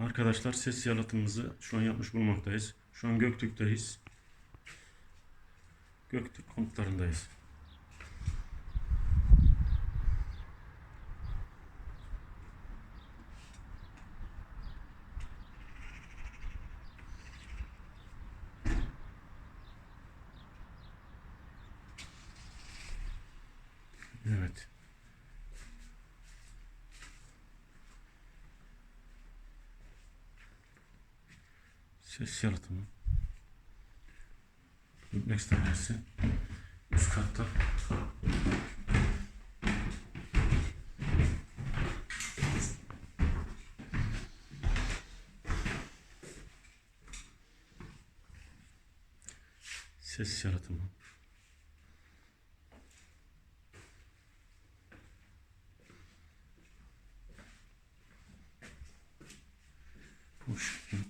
Arkadaşlar ses yalıtımımızı şu an yapmış bulunmaktayız. Şu an Göktürk'teyiz. Göktürk konutlarındayız. Evet. Ses yalıtımı. Duplex dairesi. Üst katta. Ses yalıtımı. Bu şekilde.